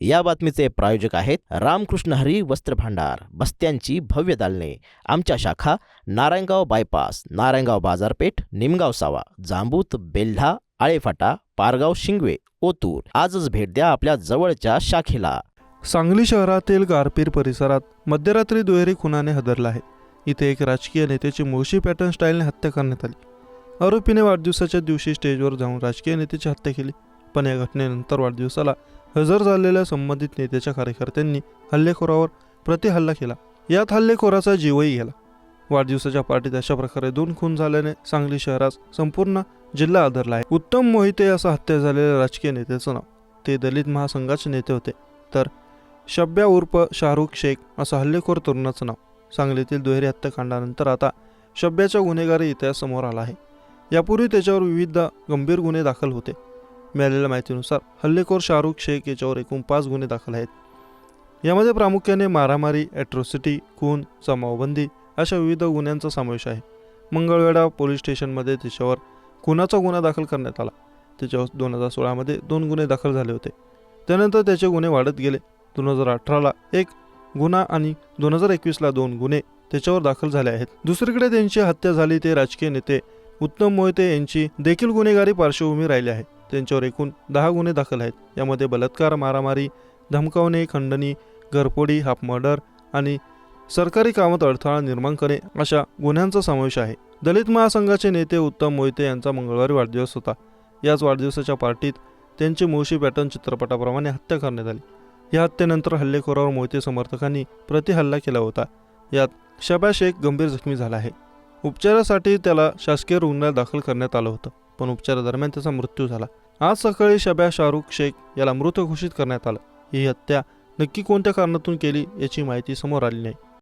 या बातमीचे प्रायोजक आहेत रामकृष्ण हरी वस्त्र भांडार बस्त्यांची भव्य दालने. आमच्या शाखा नारायणगाव बायपास नारायणगाव बाजारपेठ निमगाव सावा जांबूत बेल्हा आळेफाटा पारगाव शिंगवे ओतूर. आजच भेट द्या आपल्या जवळच्या शाखेला. सांगली शहरातील गारपीर परिसरात मध्यरात्री दुहेरी खुनाने हदरला आहे. इथे एक राजकीय नेत्याची मुळशी पॅटर्न स्टाईलने हत्या करण्यात आली. आरोपीने वाढदिवसाच्या दिवशी स्टेजवर जाऊन राजकीय नेत्याची हत्या केली. पण या घटनेनंतर वाढदिवसाला हजर झालेल्या संबंधित नेत्याच्या कार्यकर्त्यांनी हल्लेखोरावर प्रतिहल्ला केला. यात हल्लेखोराचा जीवही गेला. वाढदिवसाच्या पार्टीत अशा प्रकारे दोन खून झाल्याने सांगली शहरात संपूर्ण जिल्हा आदरला आहे. उत्तम मोहिते असं हत्या झालेल्या राजकीय नेत्याचं नाव. ते दलित महासंघाचे नेते होते. तर शब्या उर्फ शाहरुख शेख असं हल्लेखोर तरुणाचं नाव. सांगलीतील दुहेरी हत्याकांडानंतर आता शब्याच्या गुन्हेगारी इतिहास समोर आला आहे. यापूर्वी त्याच्यावर विविध गंभीर गुन्हे दाखल होते. मिळालेल्या माहितीनुसार हल्लेखोर शाहरुख शेख याच्यावर एकूण पाच गुन्हे दाखल आहेत. यामध्ये प्रामुख्याने मारामारी ॲट्रॉसिटी खून जमावबंदी अशा विविध गुन्ह्यांचा समावेश आहे. मंगळवेढा पोलीस स्टेशनमध्ये त्याच्यावर खुनाचा गुन्हा दाखल करण्यात आला. त्याच्यावर दोन हजार सोळामध्ये दोन गुन्हे दाखल झाले होते. त्यानंतर त्याचे गुन्हे वाढत गेले. दोन हजार अठराला एक गुन्हा आणि दोन हजार एकवीसला दोन गुन्हे त्याच्यावर दाखल झाले आहेत. दुसरीकडे त्यांची हत्या झाली ते राजकीय नेते उत्तम मोहिते यांची देखील गुन्हेगारी पार्श्वभूमी राहिली आहे. त्यांच्यावर एकूण दहा गुन्हे दाखल आहेत. यामध्ये बलात्कार मारामारी धमकावणे खंडणी घरफोडी हाफ मर्डर आणि सरकारी कामात अडथळा निर्माण करणे अशा गुन्ह्यांचा समावेश आहे. दलित महासंघाचे नेते उत्तम मोहिते यांचा मंगळवारी वाढदिवस होता. याच वाढदिवसाच्या पार्टीत त्यांची मुळशी पॅटर्न चित्रपटाप्रमाणे हत्या करण्यात आली. या हत्येनंतर हल्लेखोरावर मोहिते समर्थकांनी प्रतिहल्ला केला होता. यात शबा शेख गंभीर जखमी झाला आहे. उपचारासाठी त्याला शासकीय रुग्णालयात दाखल करण्यात आलं होतं. पण उपचारादरम्यान त्याचा मृत्यू झाला. आज सकाळी शब्या शाहरुख शेख याला मृत घोषित करण्यात आलं. ही हत्या नक्की कोणत्या कारणातून केली याची माहिती समोर आली नाही.